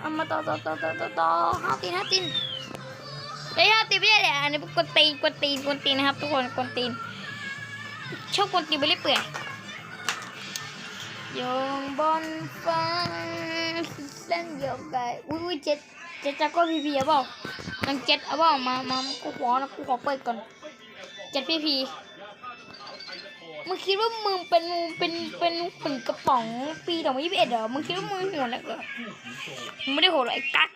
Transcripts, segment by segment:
เอามาต่อต่อต่อต่อต่อต่อห้าตีนห้าตีนเฮ้ยห้าตีนไม่ใช่เลยอันนี้กวนตีนกวนตีนกวนตีนนะครับ ทุกคนกวนตีนชอบกวนตีนไปเรื่อยเปื่อยโยงบนฟ้าเส้นโยกไกอุ้ยอุ้ยเจ็ดเจ็ดจากก็พีพีเอาเปล่านังเจ็ดเอาเปล่ามามากูขอนะกูขอเปิดก่อนเจ็ดพีพี มึงคิดว่ามึงเป็นเป็นเป็นเป็นกระป๋องปีสองพันยี่สิบเอ็ดเหรอ มึงคิดว่ามึงโหัวนักเหรอ มึงไม่ได้โหดหรอกไอ้กั๊ก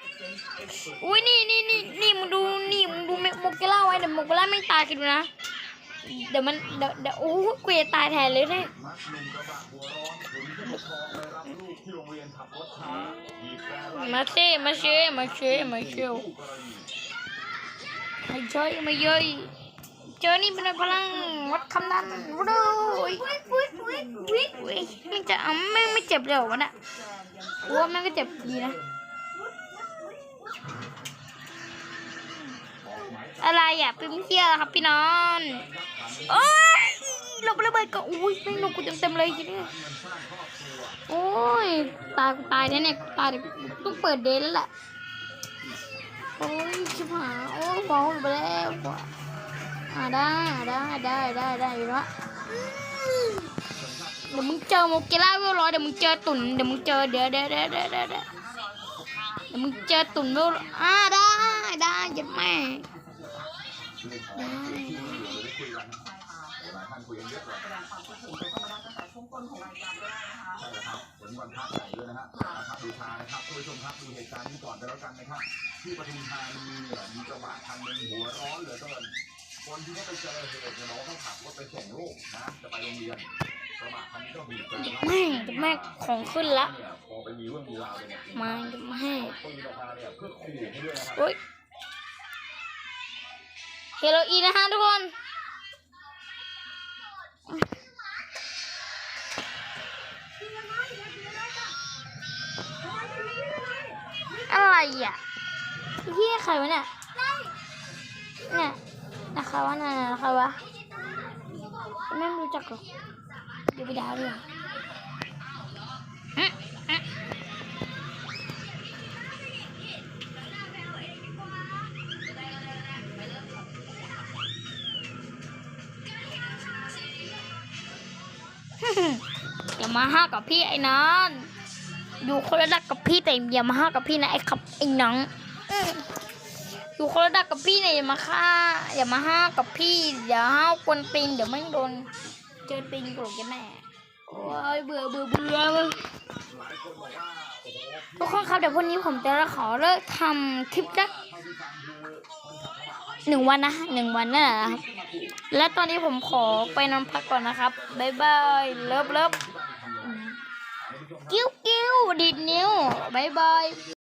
อุ้ยนี่นี่นี่นี่มึงดูนี่มึงดูโมเกล่าไว้เดี๋ยวโมเกล่าไม่ตายกันดูนะ เดี๋ยวมันเดี๋ยวเดี๋ยวโอ้ยกูจะตายแทนเลยเนี่ยมัดหนุ่มกระบะหัวร้อนคนที่ผู้ปกครองไปรับลูกที่โรงเช่มาเช่มาเช่มาเช่มาเช่มาเช่มาเย้ย เจอนี่เป็นพลังวัดคำนั้นรู้ยวิกวิกวิกวิกมันจะอะไม่ไม่เจ็บเลยเหรอวะน่ะกูว่ามันก็เจ็บดีนะ อะไรอะเป็นเที่ยครับพี่น้องโอ้ยลบระเบิดก็อุ้ยไม่หลบกูเต็มเต็มๆเลยทีนี้โอ้ยตายกูตายแน่เนี่ยตายต้องเปิดเดนแล้วแหละโอ้ยชิบหายโอ้ยมองไปแล้วว่ะอ่า ได้ได้ได้ได้ได้อยู่แล้วเดี๋ยวมึงเจอโมเกล่าเวลร้อยเดี๋ยวมึงเจอตุ่นเดี๋ยวมึงเจอเดี๋ยวเดี๋ยวเดี๋ยวเดี๋ยวเดี๋ยวเดะเดะมึงเจอตุ่นเวลอ่าได้ได้ยัดแม่ได้หลายท่านคุยกันเยอะเลยใช่แล้วครับถึงวันพระใหญ่ด้วยนะฮะพระบูชานะครับผู้ชมครับดูเหตุการณ์นี้ก่อนไปแล้วกันนะครับที่ปทุมธานีมีกระบะคันหนึ่งหัวร้อนเหลือเกิน คนที่เขาไปเจอเหตุเนี่ยบอกว่าเขาขับรถไปส่งลูกนะจะไปโรงเรียนกระบะคันนี้ก็บีบแตรไล่แม่แม่ของขึ้นละเนี่ยพอไปมีเรื่องมีราวเนี่ยมาแม่ปืนออกมาเนี่ยเพื่อขู่เขาด้วยนะครับโอ้ยเฮโรอีนนะฮะทุกคน อะไรอะพี่ใครวะเนี่ยเนี่ย นะคะว่าน่ะนะคะวะไม่รู้จักหรอกเดี๋ยวไปด่าเลยอื้ออื้ออย่ามาห้ากับพี่ไอ้นอนอยู่คนละดักกับพี่แต่อย่ามาห้ากับพี่นะไอ้ขับไอ้น้อง อยู่คนละดักกับพี่เนี่ยอย่ามาฆ่าอย่ามาห้ากับพี่อย่าห้าวกวนตีนเดี๋ยวไม่งโดนเจอตีนโกรธกันแน่โอ้ยเบื่อเบื่อเบื่อทุกคนครับเดี๋ยววันนี้ผมจะขอเลิกทำคลิปสักหนึ่งวันนะหนึ่งวันนั่นแหละครับและตอนนี้ผมขอไปนอนพักก่อนนะครับบ๊ายบายเลิฟเลิฟกิ้วกิ้วดีดนิ้วบ๊ายบาย